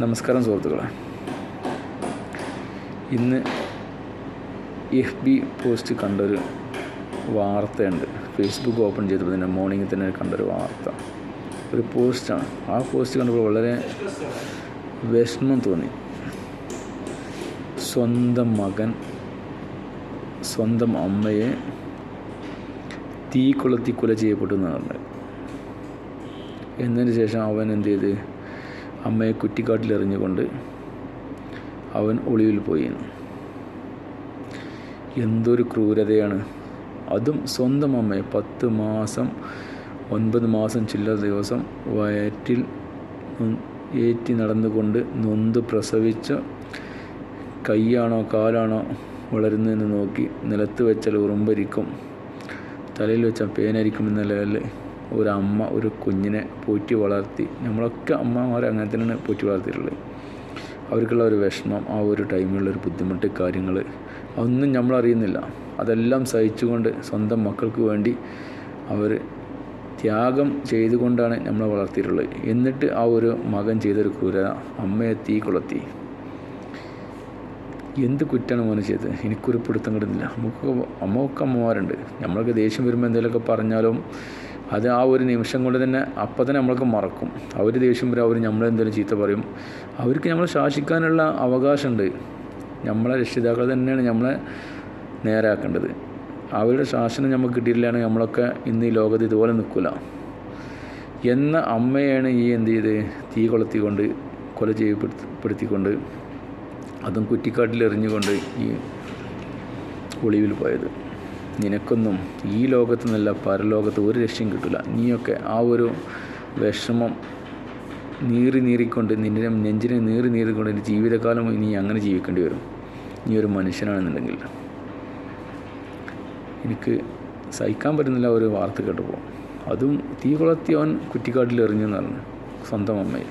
നമസ്കാരം സുഹൃത്തുക്കളെ. ഇന്ന് എഫ് ബി പോസ്റ്റ് കണ്ടൊരു വാർത്തയുണ്ട്. ഫേസ്ബുക്ക് ഓപ്പൺ ചെയ്തപ്പോൾ തന്നെ മോർണിംഗിൽ തന്നെ കണ്ടൊരു വാർത്ത. ഒരു പോസ്റ്റാണ്. ആ പോസ്റ്റ് കണ്ടപ്പോൾ വളരെ വിഷമം തോന്നി. സ്വന്തം മകൻ സ്വന്തം അമ്മയെ തീ കൊളുത്തി കൊല ചെയ്യപ്പെട്ടു എന്നാണ് പറഞ്ഞത്. എന്നതിന് ശേഷം അവൻ എന്ത് ചെയ്ത്? അമ്മയെ കുറ്റിക്കാട്ടിലെറിഞ്ഞുകൊണ്ട് അവൻ ഒളിവിൽ പോയി. എന്തൊരു ക്രൂരതയാണ്. അതും സ്വന്തം അമ്മയെ പത്ത് മാസം ഒൻപത് മാസം ചില്ലറ ദിവസം വയറ്റിൽ ഏറ്റി നടന്നുകൊണ്ട് നൊന്ത് പ്രസവിച്ച കൈയാണോ കാലാണോ വളരുന്നതെന്ന് നോക്കി നിലത്ത് വെച്ചാൽ ഉറുമ്പരിക്കും തലയിൽ വെച്ചാൽ പേനരിക്കും എന്നല്ലേ ഒരു അമ്മ ഒരു കുഞ്ഞിനെ പോറ്റി വളർത്തി. നമ്മളൊക്കെ അമ്മമാരെ അങ്ങനെ തന്നെയാണ് പോറ്റി വളർത്തിയിട്ടുള്ളത്. അവർക്കുള്ള ഒരു വിഷമം ആ ഒരു ടൈമിലുള്ള ഒരു ബുദ്ധിമുട്ട് കാര്യങ്ങൾ അതൊന്നും നമ്മൾ അറിയുന്നില്ല അതെല്ലാം സഹിച്ചുകൊണ്ട് സ്വന്തം മക്കൾക്ക് വേണ്ടി അവർ ത്യാഗം ചെയ്തുകൊണ്ടാണ് നമ്മളെ വളർത്തിയിട്ടുള്ളത്. എന്നിട്ട് ആ ഒരു മകൻ ചെയ്തൊരു ക്രൂരത അമ്മയെ തീ കൊളുത്തി. എന്ത് കുറ്റാണ് മോനെ ചെയ്തത്? എനിക്കൊരു പിടുത്തം കിട്ടുന്നില്ല. നമുക്ക് അമ്മയൊക്കെ അമ്മമാരുണ്ട്. നമ്മളൊക്കെ ദേഷ്യം വരുമ്പോൾ എന്തെങ്കിലുമൊക്കെ പറഞ്ഞാലും അത് ആ ഒരു നിമിഷം കൊണ്ട് തന്നെ അപ്പം തന്നെ നമ്മൾക്ക് മറക്കും. അവർ ദേഷ്യം വരും അവർ നമ്മളെന്തെങ്കിലും ചീത്ത പറയും. അവർക്ക് നമ്മളെ ശാസിക്കാനുള്ള അവകാശമുണ്ട്. നമ്മളെ രക്ഷിതാക്കൾ തന്നെയാണ് നമ്മളെ നേരാക്കേണ്ടത്. അവരുടെ ശാസനം നമുക്ക് കിട്ടിയില്ലാണെങ്കിൽ നമ്മളൊക്കെ ഇന്ന് ഈ ലോകത്ത് ഇതുപോലെ നിൽക്കില്ല എന്ന അമ്മയാണ് ഈ എന്ത് ചെയ്ത്? തീ കൊളുത്തിക്കൊണ്ട് കൊല ചെയ്യപ്പെടുത്തിക്കൊണ്ട് അതും കുറ്റിക്കാട്ടിൽ എറിഞ്ഞുകൊണ്ട് ഈ ഒളിവിൽ പോയത്. നിനക്കൊന്നും ഈ ലോകത്ത് നിന്നല്ല പരലോകത്ത് ഒരു രക്ഷയും കിട്ടില്ല നീയൊക്കെ ആ ഒരു വിഷമം നീറി നീറിക്കൊണ്ട് നിന്റെ നെഞ്ചിനെ നീറി നീറിക്കൊണ്ട് എന്റെ ജീവിതകാലം നീ അങ്ങനെ ജീവിക്കേണ്ടി വരും. നീ ഒരു മനുഷ്യനാണെന്നുണ്ടെങ്കിൽ. എനിക്ക് സഹിക്കാൻ പറ്റുന്നില്ല ഒരു വാർത്ത കേട്ടപ്പോൾ. അതും തീ കൊളത്തി അവൻ കുറ്റിക്കാട്ടിൽ എറിഞ്ഞു എന്ന് പറഞ്ഞു. സ്വന്തം അമ്മയിൽ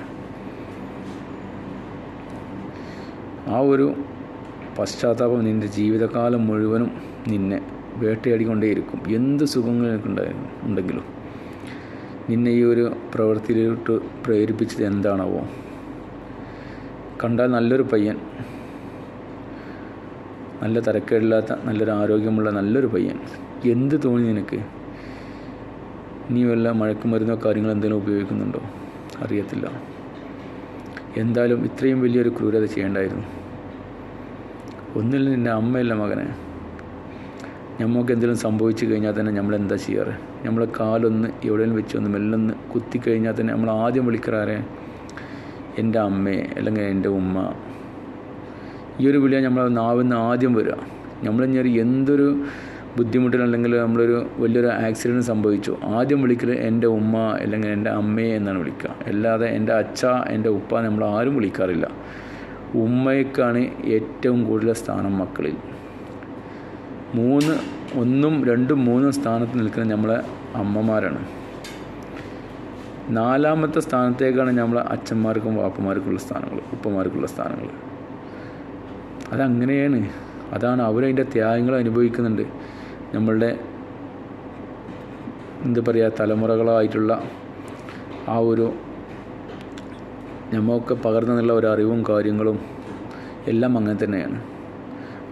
ആ ഒരു പശ്ചാത്താപം നിന്റെ ജീവിതകാലം മുഴുവനും നിന്നെ വേട്ടയാടിക്കൊണ്ടേയിരിക്കും. എന്ത് സുഖങ്ങൾ എനിക്കുണ്ടായിരുന്നു ഉണ്ടെങ്കിലും. നിന്നെ ഈ ഒരു പ്രവൃത്തിയിലോട്ട് പ്രേരിപ്പിച്ചത് എന്താണാവോ? കണ്ടാൽ നല്ലൊരു പയ്യൻ. നല്ല തരക്കേടില്ലാത്ത നല്ലൊരു ആരോഗ്യമുള്ള നല്ലൊരു പയ്യൻ. എന്ത് തോന്നി നിനക്ക്? നീ വല്ല മഴക്കുമരുന്നോ കാര്യങ്ങൾ എന്തെങ്കിലും ഉപയോഗിക്കുന്നുണ്ടോ? അറിയത്തില്ല. എന്തായാലും ഇത്രയും വലിയൊരു ക്രൂരത ചെയ്യേണ്ടായിരുന്നു. ഒന്നിൽ നിന്റെ അമ്മയല്ല മകനെ. നമുക്ക് എന്തെങ്കിലും സംഭവിച്ചു കഴിഞ്ഞാൽ തന്നെ നമ്മൾ എന്താ ചെയ്യാറ്? നമ്മളെ കാലൊന്ന് എവിടെയെങ്കിലും വെച്ച് ഒന്ന് മെല്ലൊന്ന് കുത്തി കഴിഞ്ഞാൽ തന്നെ നമ്മൾ ആദ്യം വിളിക്കാറേ എന്റെ അമ്മയെ അല്ലെങ്കിൽ എന്റെ ഉമ്മ. ഈ ഒരു വിളിയാണ് നമ്മളെ നാവിന്ന് ആദ്യം വരിക നമ്മളിഞ്ഞൊരു എന്തൊരു ബുദ്ധിമുട്ടിലല്ലെങ്കിൽ നമ്മളൊരു വലിയൊരു ആക്സിഡന്റ് സംഭവിച്ചു. ആദ്യം വിളിക്കൽ എന്റെ ഉമ്മ അല്ലെങ്കിൽ എന്റെ അമ്മയെ എന്നാണ് വിളിക്കുക. അല്ലാതെ എന്റെ അച്ഛ എന്റെ ഉപ്പ നമ്മൾ ആരും വിളിക്കാറില്ല. ഉമ്മയ്ക്കാണ് ഏറ്റവും കൂടുതൽ സ്ഥാനം മക്കളിൽ. മൂന്ന് ഒന്നും രണ്ടും മൂന്നും സ്ഥാനത്ത് നിൽക്കുന്ന നമ്മളെ അമ്മമാരാണ്. നാലാമത്തെ സ്ഥാനത്തേക്കാണ് നമ്മളെ അച്ഛന്മാർക്കും വാപ്പമാർക്കുള്ള സ്ഥാനങ്ങൾ ഉപ്പമാർക്കുള്ള സ്ഥാനങ്ങൾ അതങ്ങനെയാണ്. അതാണ് അവരതിന്റെ ത്യാഗങ്ങൾ അനുഭവിക്കുന്നുണ്ട്. നമ്മളുടെ എന്താ പറയുക തലമുറകളായിട്ടുള്ള ആ ഒരു നമ്മൾക്ക് പകർന്നുള്ള ഒരു അറിവും കാര്യങ്ങളും എല്ലാം അങ്ങനെ തന്നെയാണ്.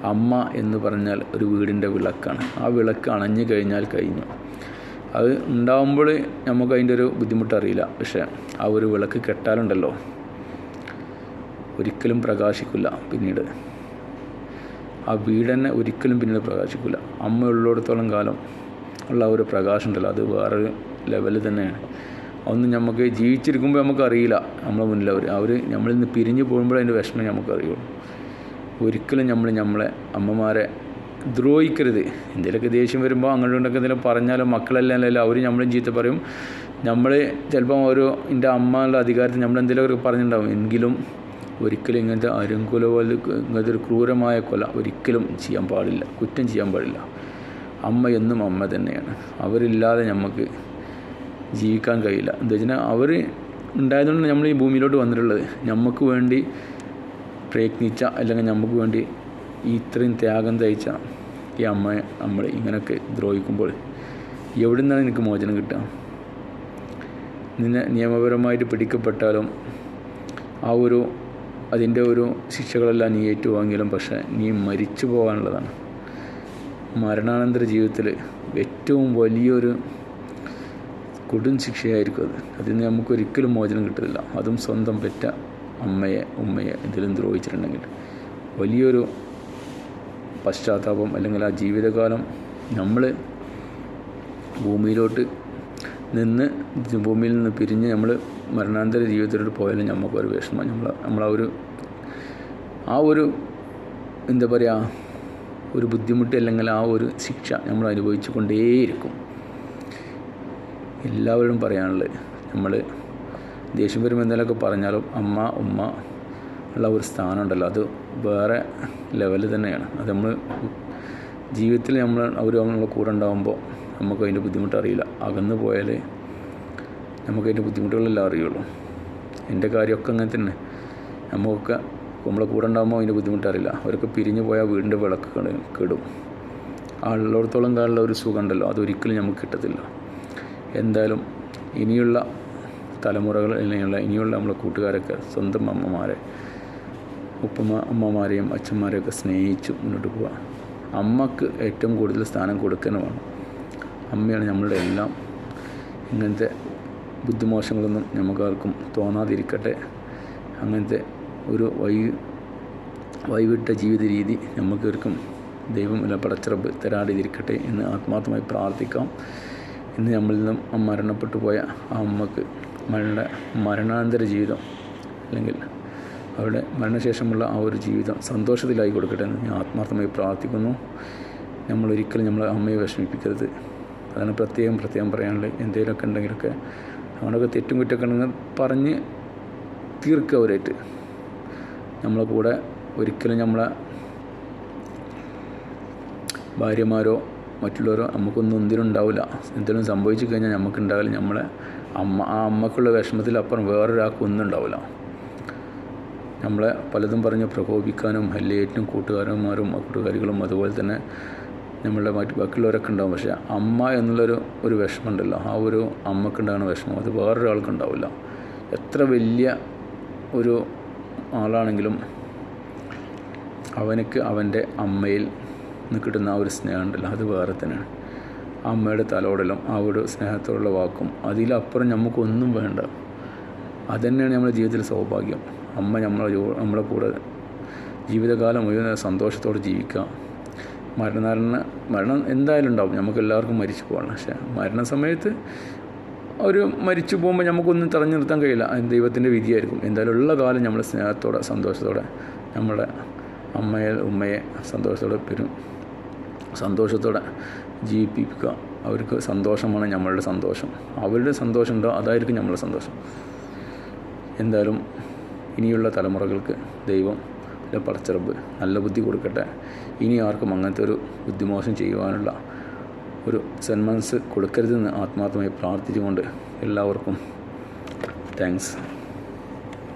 അമ്മ എന്ന് പറഞ്ഞാൽ ഒരു വീടിന്റെ വിളക്കാണ്. ആ വിളക്ക് അണഞ്ഞു കഴിഞ്ഞാൽ കഴിഞ്ഞു. അത് ഉണ്ടാവുമ്പോൾ നമുക്ക് അതിന്റെ ഒരു ബുദ്ധിമുട്ടറിയില്ല. പക്ഷേ ആ ഒരു വിളക്ക് കെട്ടാലുണ്ടല്ലോ. ഒരിക്കലും പ്രകാശിക്കില്ല പിന്നീട്. ആ വീട് തന്നെ ഒരിക്കലും പിന്നീട് പ്രകാശിക്കില്ല അമ്മ ഉള്ളിടത്തോളം കാലം ഉള്ള ഒരു പ്രകാശം ഉണ്ടല്ലോ. അത് വേറൊരു ലെവലിൽ തന്നെയാണ്. അതൊന്നും നമുക്ക് ജീവിച്ചിരിക്കുമ്പോൾ നമുക്കറിയില്ല. നമ്മളെ മുന്നിൽ അവർ അവർ നമ്മളിൽ പിരിഞ്ഞു പോകുമ്പോൾ അതിന്റെ വിഷമം നമുക്കറിയുള്ളൂ. ഒരിക്കലും നമ്മൾ നമ്മളെ അമ്മമാരെ ദ്രോഹിക്കരുത്. എന്തെങ്കിലുമൊക്കെ ദേഷ്യം വരുമ്പോൾ അങ്ങോട്ടും ഇങ്ങോട്ടൊക്കെ എന്തെങ്കിലും പറഞ്ഞാലും മക്കളെല്ലാം അവർ നമ്മളും ചീത്ത പറയും. നമ്മൾ ചിലപ്പം ഓരോ എന്റെ അമ്മയുടെ അധികാരത്തിൽ നമ്മൾ എന്തെങ്കിലുമൊക്കെ പറഞ്ഞിട്ടുണ്ടാവും. എങ്കിലും ഒരിക്കലും ഇങ്ങനത്തെ അരുങ്കുല പോലെ ഇങ്ങനത്തെ ഒരു ക്രൂരമായ കൊല ഒരിക്കലും ചെയ്യാൻ പാടില്ല കുറ്റം ചെയ്യാൻ പാടില്ല. അമ്മ എന്നും അമ്മ തന്നെയാണ്. അവരില്ലാതെ നമുക്ക് ജീവിക്കാൻ കഴിയില്ല. എന്താ വെച്ചാൽ അവർ ഉണ്ടായതുകൊണ്ട് നമ്മൾ ഈ ഭൂമിയിലോട്ട് വന്നിട്ടുള്ളത്. നമുക്ക് വേണ്ടി പ്രയത്നിച്ച അല്ലെങ്കിൽ നമുക്ക് വേണ്ടി ഇത്രയും ത്യാഗം തയ്ച്ച ഈ അമ്മയെ നമ്മൾ ഇങ്ങനെയൊക്കെ ദ്രോഹിക്കുമ്പോൾ എവിടെ നിന്നാണ് എനിക്ക് മോചനം കിട്ടുക? നിന്നെ നിയമപരമായിട്ട് പിടിക്കപ്പെട്ടാലും ആ ഒരു അതിന്റെ ഒരു ശിക്ഷകളെല്ലാം നീ ഏറ്റുവാങ്ങിയാലും പക്ഷേ നീ മരിച്ചു പോകാനുള്ളതാണ്. മരണാനന്തര ജീവിതത്തിൽ ഏറ്റവും വലിയൊരു കൊടും ശിക്ഷയായിരിക്കും അത്. അതിൽ നിന്ന് നമുക്കൊരിക്കലും മോചനം കിട്ടില്ല അതും സ്വന്തം പെറ്റ അമ്മയെ ഉമ്മയെ എന്തെങ്കിലും ദ്രോഹിച്ചിട്ടുണ്ടെങ്കിൽ വലിയൊരു പശ്ചാത്താപം അല്ലെങ്കിൽ ആ ജീവിതകാലം നമ്മൾ ഭൂമിയിലോട്ട് നിന്ന് ഭൂമിയിൽ നിന്ന് പിരിഞ്ഞ് നമ്മൾ മരണാന്തര ജീവിതത്തിലോട്ട് പോയാലും നമുക്കൊരു വിഷമം. നമ്മൾ നമ്മളാ ഒരു ആ ഒരു എന്താ പറയുക ഒരു ബുദ്ധിമുട്ട് അല്ലെങ്കിൽ ആ ഒരു ശിക്ഷ നമ്മൾ അനുഭവിച്ചു കൊണ്ടേയിരിക്കും എല്ലാവരും പറയാനുള്ളത് നമ്മൾ ദേഷ്യം വരും എന്തെങ്കിലുമൊക്കെ പറഞ്ഞാലും അമ്മ ഉമ്മ ഉള്ള ഒരു സ്ഥാനം ഉണ്ടല്ലോ അത് വേറെ ലെവൽ തന്നെയാണ്. അത് നമ്മൾ ജീവിതത്തിൽ നമ്മൾ അവർ നമ്മളെ കൂടെ ഉണ്ടാകുമ്പോൾ നമുക്ക് അതിന്റെ ബുദ്ധിമുട്ട് അറിയില്ല. അകന്ന് പോയാൽ നമുക്ക് അതിന്റെ ബുദ്ധിമുട്ടുകളെല്ലാം അറിയുള്ളൂ. എന്റെ കാര്യമൊക്കെ അങ്ങനെ തന്നെ. നമുക്കൊക്കെ നമ്മളെ കൂടെ ഉണ്ടാകുമ്പോൾ അതിന്റെ ബുദ്ധിമുട്ട് അറിയില്ല. അവരൊക്കെ പിരിഞ്ഞു പോയാൽ വീടിന്റെ വിളക്ക് കെടും ആളുള്ളിടത്തോളം കാലുള്ള ഒരു സുഖം ഉണ്ടല്ലോ. അതൊരിക്കലും നമുക്ക് കിട്ടത്തില്ല. എന്തായാലും ഇനിയുള്ള തലമുറകൾ ഇല്ലെങ്കിലുള്ള ഇനിയുള്ള നമ്മളെ കൂട്ടുകാരൊക്കെ സ്വന്തം അമ്മമാരെ ഉപ്പമ്മ അമ്മമാരെയും അച്ഛന്മാരെയൊക്കെ സ്നേഹിച്ച് മുന്നോട്ട് പോവുക. അമ്മയ്ക്ക് ഏറ്റവും കൂടുതൽ സ്ഥാനം കൊടുക്കുന്ന വേണം അമ്മയാണ് നമ്മളുടെ എല്ലാം. ഇങ്ങനത്തെ ബുദ്ധിമോശങ്ങളൊന്നും നമുക്കാർക്കും തോന്നാതിരിക്കട്ടെ. അങ്ങനത്തെ ഒരു വൈ വൈവിട്ട ജീവിത രീതി നമുക്കൊരിക്കും ദൈവം അല്ല പടച്ചിറപ്പ് തരാടിതിരിക്കട്ടെ എന്ന് ആത്മാർത്ഥമായി പ്രാർത്ഥിക്കാം. ഇന്ന് നമ്മളിൽ നിന്നും മരണപ്പെട്ടു പോയ ആ അമ്മയ്ക്ക് മരണ മരണാന്തര ജീവിതം അല്ലെങ്കിൽ അവരുടെ മരണശേഷമുള്ള ആ ഒരു ജീവിതം സന്തോഷത്തിലായി കൊടുക്കട്ടെ എന്ന് ഞാൻ ആത്മാർത്ഥമായി പ്രാർത്ഥിക്കുന്നു. നമ്മൾ ഒരിക്കലും നമ്മളെ അമ്മയെ വിഷമിപ്പിക്കരുത്. അതാണ് പ്രത്യേകം പ്രത്യേകം പറയാനുള്ളത്. എന്തെങ്കിലുമൊക്കെ ഉണ്ടെങ്കിലൊക്കെ അവനൊക്കെ തെറ്റും കുറ്റമൊക്കെ ഉണ്ടെങ്കിൽ പറഞ്ഞ് തീർക്കുക അവരായിട്ട്. നമ്മളെ കൂടെ ഒരിക്കലും നമ്മളെ ഭാര്യമാരോ മറ്റുള്ളവരോ നമുക്കൊന്നും ഒന്നിനും ഉണ്ടാവില്ല എന്തെങ്കിലും സംഭവിച്ചു കഴിഞ്ഞാൽ നമുക്ക് ഉണ്ടാവില്ല നമ്മളെ അമ്മ ആ അമ്മക്കുള്ള വിഷമത്തിൽ അപ്പുറം വേറൊരാൾക്ക് ഒന്നും ഉണ്ടാവില്ല. നമ്മളെ പലതും പറഞ്ഞ് പ്രകോപിക്കാനും എല്ലാറ്റിനും കൂട്ടുകാരന്മാരും കൂട്ടുകാരികളും അതുപോലെ തന്നെ നമ്മളുടെ മറ്റ് ബാക്കിയുള്ളവരൊക്കെ ഉണ്ടാവും. പക്ഷേ അമ്മ എന്നുള്ളൊരു ഒരു വിഷമമുണ്ടല്ലോ. ആ ഒരു അമ്മക്കുണ്ടാകുന്ന വിഷമം അത് വേറൊരാൾക്ക് ഉണ്ടാവില്ല. എത്ര വലിയ ഒരു ആളാണെങ്കിലും അവനക്ക് അവന്റെ അമ്മയിൽ നിന്ന് കിട്ടുന്ന ആ ഒരു സ്നേഹം ഉണ്ടല്ലോ അത് വേറെ തന്നെയാണ്. ആ അമ്മയുടെ തലോടലും ആ ഒരു സ്നേഹത്തോടുള്ള വാക്കും അതിലപ്പുറം നമുക്കൊന്നും വേണ്ട. അതുതന്നെയാണ് നമ്മുടെ ജീവിതത്തിലെ സൗഭാഗ്യം. അമ്മ നമ്മളെ നമ്മളെ കൂടെ ജീവിതകാലം മുഴുവൻ സന്തോഷത്തോടെ ജീവിക്കുക. മരണ മരണം എന്തായാലും ഉണ്ടാവും. നമുക്ക് എല്ലാവർക്കും മരിച്ചു പോകണം. പക്ഷേ മരണസമയത്ത് ഒരു മരിച്ചു പോകുമ്പോൾ നമുക്കൊന്നും തടഞ്ഞു നിർത്താൻ കഴിയില്ല. ദൈവത്തിന്റെ വിധിയായിരിക്കും. എന്തായാലും ഉള്ള കാലം നമ്മൾ സ്നേഹത്തോടെ സന്തോഷത്തോടെ നമ്മുടെ അമ്മയെ ഉമ്മയെ സന്തോഷത്തോടെ പെരും സന്തോഷത്തോടെ ജീവിപ്പിക്കുക. അവർക്ക് സന്തോഷമാണ് നമ്മളുടെ സന്തോഷം. അവരുടെ സന്തോഷം ഉണ്ടോ അതായിരിക്കും നമ്മളുടെ സന്തോഷം. എന്തായാലും ഇനിയുള്ള തലമുറകൾക്ക് ദൈവം പടച്ചിറപ്പ് നല്ല ബുദ്ധി കൊടുക്കട്ടെ. ഇനി ആർക്കും അങ്ങനത്തെ ഒരു ബുദ്ധിമോശം ചെയ്യുവാനുള്ള ഒരു സന്മനസ് കൊടുക്കരുതെന്ന് ആത്മാർത്ഥമായി പ്രാർത്ഥിച്ചുകൊണ്ട് എല്ലാവർക്കും താങ്ക്സ്